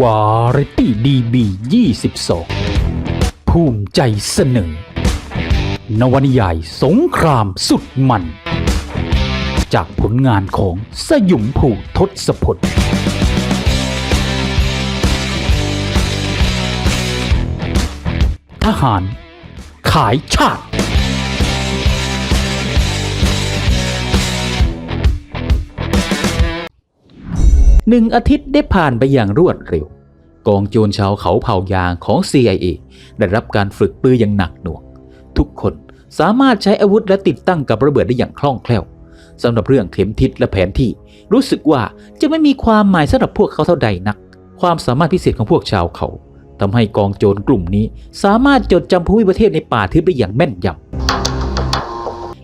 วาไรตี้ดีบี22ภูมิใจเสนอ นวนิยายสงครามสุดมัน จากผลงานของสยุมผูทศพลทหาร ขายชาติ หนึ่งอาทิตย์ได้ผ่านไปอย่างรวดเร็ว กองโจรชาวเขาเผ่ายางของ CIA ได้รับการฝึกปืนอย่างหนักหน่วง ทุกคนสามารถใช้อาวุธและติดตั้งกับระเบิดได้อย่างคล่องแคล่วสำหรับเรื่องเข็มทิศและแผนที่ รู้สึกว่าจะไม่มีความหมายสำหรับพวกเขาเท่าใดนัก ความสามารถพิเศษของพวกชาวเขาทำให้กองโจรกลุ่มนี้ สามารถจดจำภูมิประเทศในป่าทึบได้อย่างแม่นยำ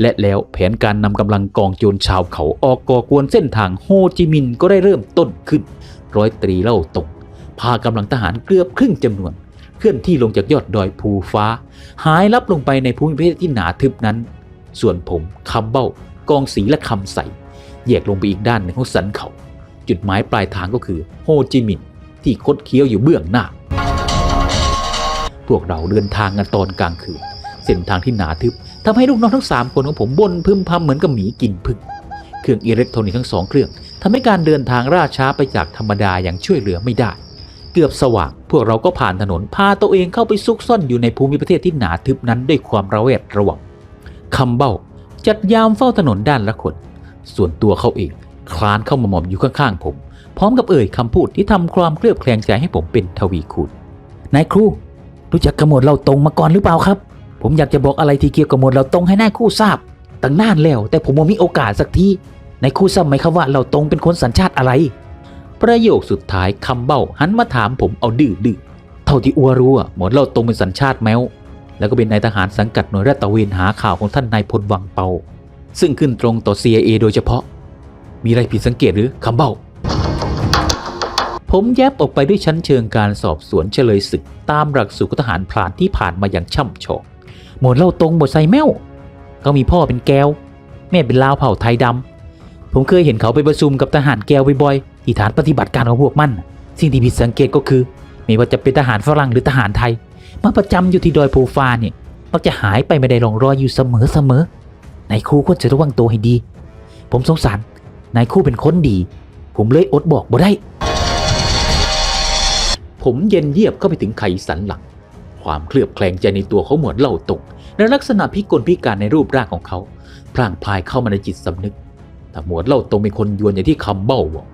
และแล้วแผนการนำกำลังกองโจรชาวเขาออกก่อกวนเส้นทางโฮจิมินห์ก็ได้เริ่มต้นขึ้น ร้อยตรีเล่าตก พากำลังทหารเกือบครึ่งจำนวน เคลื่อนที่ลงจากยอดดอยภูฟ้า หายลับลงไปในภูมิประเทศที่หนาทึบนั้น ส่วนผมคำเบ้ากองสีและคำใสแยกลงไปอีกด้านหนึ่งของสันเขา จุดหมายปลายทางก็คือโฮจิมินห์ที่คดเคี้ยวอยู่เบื้องหน้า พวกเราเดินทางกันตอนกลางคืนเส้นทางที่หนาทึบ ทำให้ลูกน้องทั้ง 3 คนของผมบ่นพึมพำเหมือนกับหมีกินพึ่งเครื่องอิเล็กทรอนิกส์ทั้งสองเครื่องทำให้การเดินทางล่าช้าไปจากธรรมดาอย่างช่วยเหลือไม่ได้ เกือบสว่างพวกเราก็ผ่านถนนพาตัวเองเข้าไปซุกซ่อนอยู่ในภูมิประเทศที่หนาทึบนั้นด้วยความระแวดระวังคำเบ้าจัดยามเฝ้าถนนด้านละคน ส่วนตัวเขาเองคลานเข้ามาหมอบอยู่ข้างๆผม พร้อมกับเอ่ยคำพูดที่ทำความเคลือบแคลงใจให้ผมเป็นทวีคูณนายครู รู้จักกระหมวดเราตรงมาก่อนหรือเปล่าครับ ผมอยากจะบอกอะไรที่เกี่ยวกับหมวดเราตรงให้นายคู่ทราบตั้งนานแล้ว แต่ผมบ่มีโอกาสสักทีนายคู่ทราบไหมครับว่าเราตรงเป็นคนสัญชาติอะไร ประโยคสุดท้ายคำเบ้าหันมาถามผมเอาดื้อดื้อเท่าที่อัวรู้หมวดเราตรงเป็นสัญชาติแมวแล้วก็เป็นนายทหารสังกัดหน่วยราชตะเวนหาข่าวของท่านนายพลวังเปา ซึ่งขึ้นตรงต่อ CIA โดยเฉพาะ มีอะไรผิดสังเกตหรือคำเบ้า ผมแยบออกไปด้วยชั้นเชิงการสอบสวนเฉลยศึก ตามหลักสูตรทหารพรานที่ผ่านมาอย่างช่ำชอง หมดเล่าตรงบทไซแมวเขามีพ่อเป็นแก้ว แม่เป็นลาวเผ่าไทยดำผมเคยเห็นเขาไปประชุมกับทหารแก้วบ่อยๆที่ฐานปฏิบัติการของพวกมัน สิ่งที่ผิดสังเกตก็คือ ไม่ว่าจะเป็นทหารฝรั่งหรือทหารไทย มาประจำอยู่ที่ดอยภูฟ้าเนี่ยมักจะหายไปไม่ได้ร่องรอยอยู่เสมอเสมอๆนายครูควรจะระวังตัวให้ดี ผมสงสารนายครูเป็นคนดี ผมเลยอดบอกบ่ได้ ผมเย็นเยียบเข้าไปถึงไขสันหลัง ความเคลือบแคลงใจในตัวเขาเหมวดเล่าตกและลักษณะพิกลพิการในรูปร่างของเขา พลางพลายเข้ามาในจิตสำนึก แต่หมวดเล่าตรงเป็นคนยวนอย่างที่คำเบ้าบอก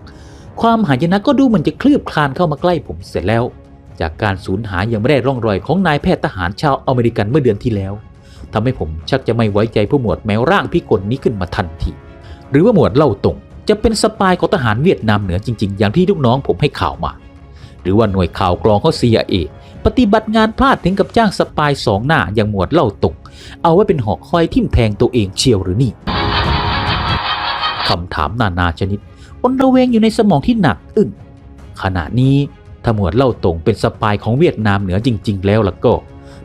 ความหายนะก็ดูเหมือนจะคลืบคลานเข้ามาใกล้ผมเสร็จแล้ว จากการสูญหายยังไม่ได้ร่องรอยของนายแพทย์ทหารชาวอเมริกันเมื่อเดือนที่แล้วทำให้ผมชักจะไม่ไว้ใจผู้หมวดแมวร่างพิกลนี้ขึ้นมาทันทีหรือว่าหมวดเล่าตรงจะเป็นสปายของทหารเวียดนามเหนือจริง ๆ อย่างที่ลูกน้องผมให้ข่าวมา หรือว่าหน่วยข่าวกรองเขา CIA ปฏิบัติงานพลาดถึงกับจ้างสปายสองหน้าอย่างหมวดเล่าตก เอาไว้เป็นหอกคอยทิ่มแทงตัวเองเชียวหรือนี่คำถามนานาชนิดอนระเวงอยู่ในสมองที่หนักอึ้งขณะนี้ถ้าหมวดเล่าตงเป็นสปายของเวียดนามเหนือจริง ๆ แล้วล่ะก็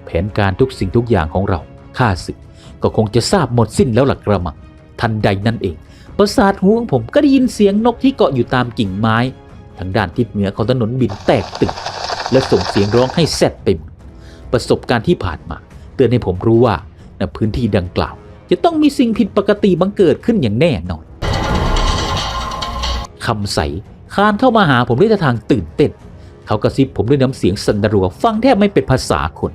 แผนการทุกสิ่งทุกอย่างของเราข้าศึก ก็คงจะทราบหมดสิ้นแล้วล่ะกระมังทันใดนั่นเอง ประสาทหูของผมก็ได้ยินเสียงนกที่เกาะอยู่ตามกิ่งไม้ ทางด้านทิศเหนือของถนนบินแตกตึก และส่งเสียงร้องให้แซดไปหมดประสบการณ์ที่ผ่านมา เตือนให้ผมรู้ว่าในพื้นที่ดังกล่าว จะต้องมีสิ่งผิดปกติบังเกิดขึ้นอย่างแน่นอนคำใสคานเข้ามาหาผมด้วยท่าทางตื่นเต้น เขากระซิบผมด้วยน้ำเสียงสันดรัว ฟังแทบไม่เป็นภาษาคน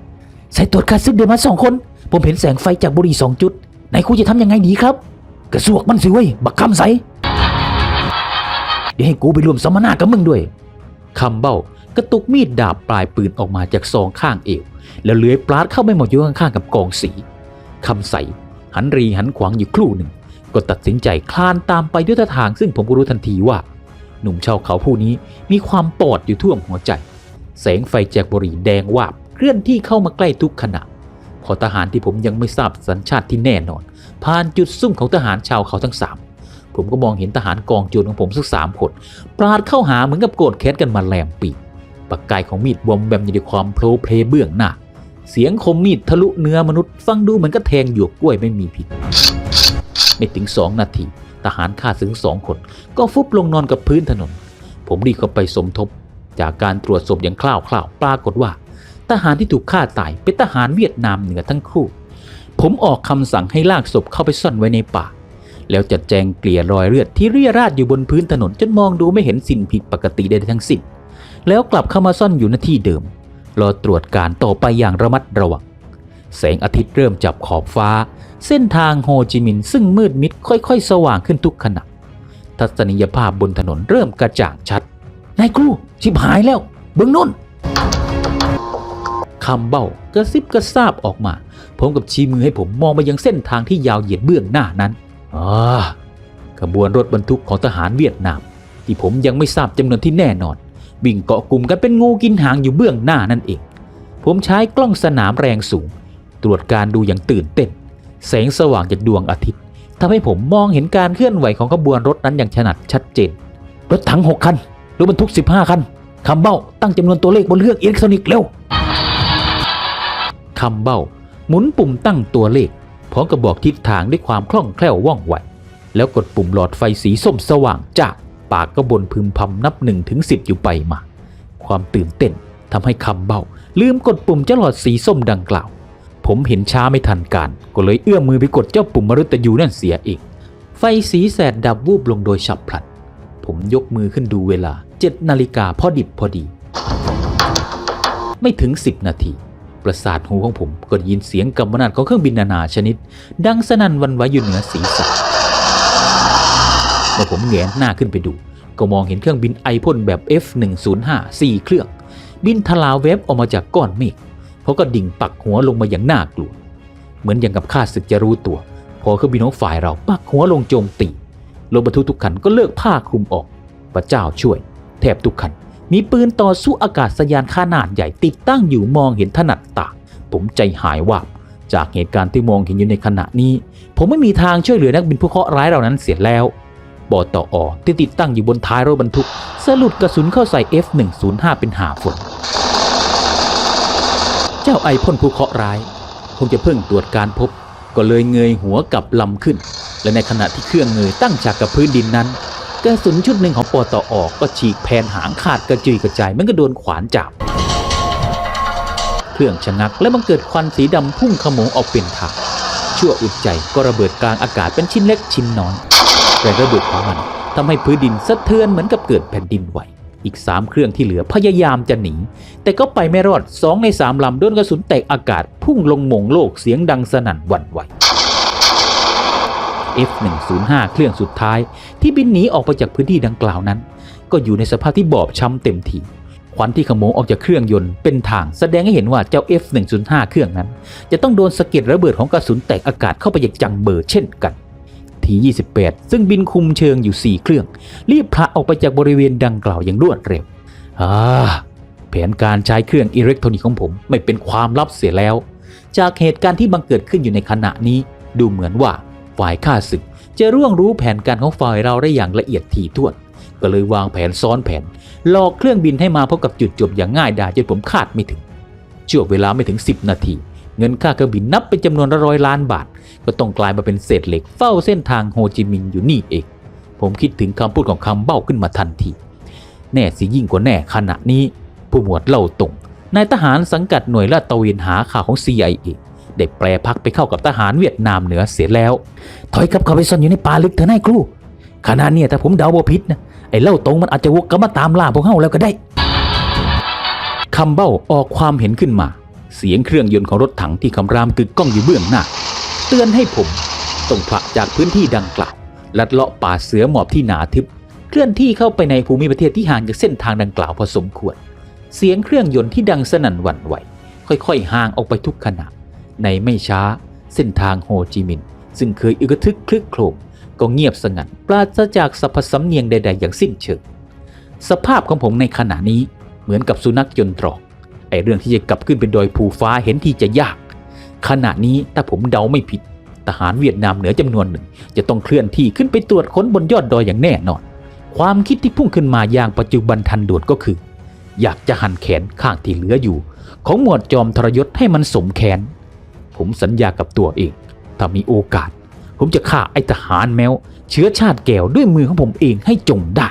สายตรวจการซึกเดินมาสองคน ผมเห็นแสงไฟจากบุหรี่สองจุดนายครูจะทำยังไงดีครับ กระสวกมันสิเว้ยบักคำใสเดี๋ยวให้กูไปรวมสัมมนากับมึงด้วยคำเบ้า กระตุกมีดดาบปลายปืนออกมาจากซองข้างเอว แล้วเลื้อยปลาดเข้าไปหมดอยู่ข้างๆกับกองสีคำใสหันรีหันขวางอยู่ครู่หนึ่ง ก็ตัดสินใจคลานตามไปด้วยท่าทาง ซึ่งผมก็รู้ทันทีว่า หนุ่มชาวเขาผู้นี้มีความปอดอยู่ท่วมหัวใจ แสงไฟจากบุหรี่แดงวาบเคลื่อนที่เข้ามาใกล้ทุกขณะพอทหารที่ผมยังไม่ทราบสัญชาติที่แน่นอน ผ่านจุดซุ่มของทหารชาวเขาทั้งสามผมก็มองเห็นทหารกองโจรของผมสักสามคนปราดเข้าหาเหมือนกับโกรธแค้นกันมาแหลมปีก ปากกายของมีดบอมแบมอยู่ในความโผล่เพลเบื้องหน้า เสียงคมมีดทะลุเนื้อมนุษย์ฟังดูเหมือนก็แทงหยวกกล้วยไม่มีผิด ไม่ถึงสองนาที ทหารฆ่าถึงสองคน ก็ฟุบลงนอนกับพื้นถนน ผมรีบเข้าไปสมทบ จากการตรวจศพอย่างคร่าวๆปรากฏว่า ทหารที่ถูกฆ่าตายเป็นทหารเวียดนามเหนือทั้งคู่ ผมออกคำสั่งให้ลากศพเข้าไปซ่อนไว้ในป่าแล้วจัดแจงเกลี่ยรอยเลือดที่เรี่ยราดอยู่บนพื้นถนนจนมองดูไม่เห็นสิ่งผิดปกติใดๆทั้งสิ้น แล้วกลับเข้ามาซ่อนอยู่ณที่เดิม รอตรวจการต่อไปอย่างระมัดระวัง แสงอาทิตย์เริ่มจับขอบฟ้า เส้นทางโฮจิมินห์ซึ่งมืดมิดค่อยๆ สว่างขึ้นทุกขณะ ทัศนียภาพบนถนนเริ่มกระจ่างชัด นายครูชิบหายแล้ว เบื้องน้นคำเบ้ากระซิบกระซาบออกมาพร้อมกับชี้มือให้ผมมองไปยังเส้นทางที่ยาวเหยียดเบื้องหน้านั้นอ่าขบวนรถบรรทุกของทหารเวียดนาม ที่ผมยังไม่ทราบจำนวนที่แน่นอน วิ่งเกาะกลุ่มกันเป็นงูกินหางอยู่เบื้องหน้านั่นเอง ผมใช้กล้องสนามแรงสูง ตรวจการดูอย่างตื่นเต้น แสงสว่างจากดวงอาทิตย์ทำให้ผมมองเห็นการเคลื่อนไหวของขบวนรถนั้นอย่างถนัดชัดเจน รถถัง 6 คัน รถบรรทุก 15 คันคำเบ้าตั้งจำนวนตัวเลขบนเรือกอิเล็กทรอนิกส์เร็วคำเบ้า หมุนปุ่มตั้งตัวเลขพร้อมกับบอกทิศทางด้วยความคล่องแคล่วว่องไวแล้วกดปุ่มหลอดไฟสีส้มสว่างจาก ปากก็บนพึมพำนับ1นถึงสิบอยู่ไปมา ความตื่นเต้นทำให้คำเบ้า ลืมกดปุ่มเจ้าหลอดสีส้มดังกล่าว ผมเห็นช้าไม่ทันการ ก็เลยเอื้อมมือไปกดเจ้าปุ่มมรุตยูนั่นเสียเองไฟสีแสดดับวูบลงโดยฉับพลัน ผมยกมือขึ้นดูเวลา7นาฬิกาพอดิบพอดี ไม่ถึง10นาทีประสาทหูของผมก็ยินเสียงกำมนาดของเครื่องบินนานาชนิด ดังสนั่นวันไหวอยู่เหนือศีรษะ อผมแงนหน้าขึ้นไปดู ก็มองเห็นเครื่องบินไอพ่นแบบ F105 4 เครื่อง บินทลาเวฟออกมาจากก้อนเมฆเขาก็ดิ่งปักหัวลงมาอย่างน่ากลัว เหมือนอย่างกับข้าศึกจะรู้ตัว พอเครื่องบินของฝ่ายเราปักหัวลงโจมตีรถบรรทุกทุกคันก็เลิกผ้าคลุมออก พระเจ้าช่วย แทบทุกคัน มีปืนต่อสู้อากาศยานขนาดใหญ่ติดตั้งอยู่มองเห็นถนัดตา ผมใจหายวาบจากเหตุการณ์ที่มองเห็นอยู่ในขณะนี้ ผมไม่มีทางช่วยเหลือนักบินผู้เคราะห์ร้ายเหล่านั้นเสียแล้ว บอตออที่ติดตั้งอยู่บนท้ายรถบรรทุกสลุดกระสุนเข้าใส่ F105 เป็นหาฝน เจ้าไอพ่นผู้เคราะห์ร้าย คงจะเพิ่งตรวจการพบ ก็เลยเงยหัวกับลำขึ้น และในขณะที่เครื่องเงยตั้งฉากกับพื้นดินนั้น กระสุนชุดหนึ่งของปอตออก็ฉีกแผ่นหางขาดกระจุยกระจายเมันก็โดนขวานจับเครื่องชะงักและมันเกิดควันสีดำพุ่งขโมงออกเป็นทางชั่วอึดใจก็ระเบิดกลางอากาศเป็นชิ้นเล็กชิ้นน้อย แรงระเบิดของมันทำให้พื้นดินสะเทือนเหมือนกับเกิดแผ่นดินไหว อีกสามเครื่องที่เหลือพยายามจะหนี แต่ก็ไปไม่รอดสองในสามลำโดนกระสุนแตกอากาศ พุ่งลงหมงโลกเสียงดังสนั่นหวั่นไหว F105 เครื่องสุดท้าย ที่บินหนีออกไปจากพื้นที่ดังกล่าวนั้น ก็อยู่ในสภาพที่บอบช้ำเต็มทีควันที่ขโมงออกจากเครื่องยนต์เป็นทางแสดงให้เห็นว่าเจ้า F105 เครื่องนั้น จะต้องโดนสะเก็ดระเบิดของกระสุนแตกอากาศเข้าไปอย่างจังเบอร์เช่นกัน ที 28 ซึ่งบินคุมเชิงอยู่ 4 เครื่อง รีบพระออกไปจากบริเวณดังกล่าวอย่างรวดเร็วอ่าแผนการใช้เครื่องอิเล็กทรอนิกส์ของผมไม่เป็นความลับเสียแล้ว จากเหตุการณ์ที่บังเกิดขึ้นอยู่ในขณะนี้ ดูเหมือนว่าฝ่ายข้าศึก จะร่วงรู้แผนการของฝ่ายเราได้อย่างละเอียดถี่ถ้วน ก็เลยวางแผนซ้อนแผนหลอกเครื่องบินให้มาพบกับจุดจบอย่างง่ายดายจนผมคาดไม่ถึงช่วงเวลาไม่ถึง 10 นาที เงินค่าเครื่องบินนับเป็นจำนวนร้อยล้านบาท ก็ต้องกลายมาเป็นเศษเหล็กเฝ้าเส้นทางโฮจิมินห์อยู่นี่เอง ผมคิดถึงคำพูดของคำเบ้าขึ้นมาทันที แน่สิยิ่งกว่าแน่ขณะนี้ ผู้หมวดเล่าตรงนายทหารสังกัดหน่วยลาดตระเวนหาข่าวของ CIA ได้แปลพักไปเข้ากับทหารเวียดนามเหนือเสียแล้ว ถอยกลับเข้าไปซ่อนอยู่ในป่าลึกเถอะนายครูขณะเนี่ยถ้าผมเดาบ่ผิดนะไอ้เล่าตรงมันอาจจะวกกลับมาตามล่าพวกเฮาแล้วก็ได้คำเบ้าออกความเห็นขึ้นมา เสียงเครื่องยนต์ของรถถังที่คำรามกึกก้องอยู่เบื้องหน้า เตือนให้ผมต้องผละจากพื้นที่ดังกล่าว ลัดเลาะป่าเสือหมอบที่หนาทึบ เคลื่อนที่เข้าไปในภูมิประเทศที่ห่างจากเส้นทางดังกล่าวพอสมควร เสียงเครื่องยนต์ที่ดังสนั่นหวั่นไหว ค่อยๆ ห่างออกไปทุกขณะ ในไม่ช้า เส้นทางโฮจิมินห์ซึ่งเคยอึกทึกคลึกโครมก็เงียบสงัดปราศจากสรรพสำเนียงใด ๆ อย่างสิ้นเชิง สภาพของผมในขณะนี้เหมือนกับสุนัขยนตรอก ไอเรื่องที่จะกลับขึ้นเป็นดอยภูฟ้าเห็นที่จะยาก ขณะนี้ถ้าผมเดาไม่ผิด ทหารเวียดนามเหนือจำนวนหนึ่ง จะต้องเคลื่อนที่ขึ้นไปตรวจค้นบนยอดดอยอย่างแน่นอน ความคิดที่พุ่งขึ้นมาอย่างปัจจุบันทันด่วนก็คือ อยากจะหั่นแขนข้างที่เหลืออยู่ ของหมวดจอมทรยศให้มันสมแขน ผมสัญญากับตัวเอง ถ้ามีโอกาส ผมจะฆ่าไอทหารแมว เชื้อชาติแก้วด้วยมือของผมเองให้จงได้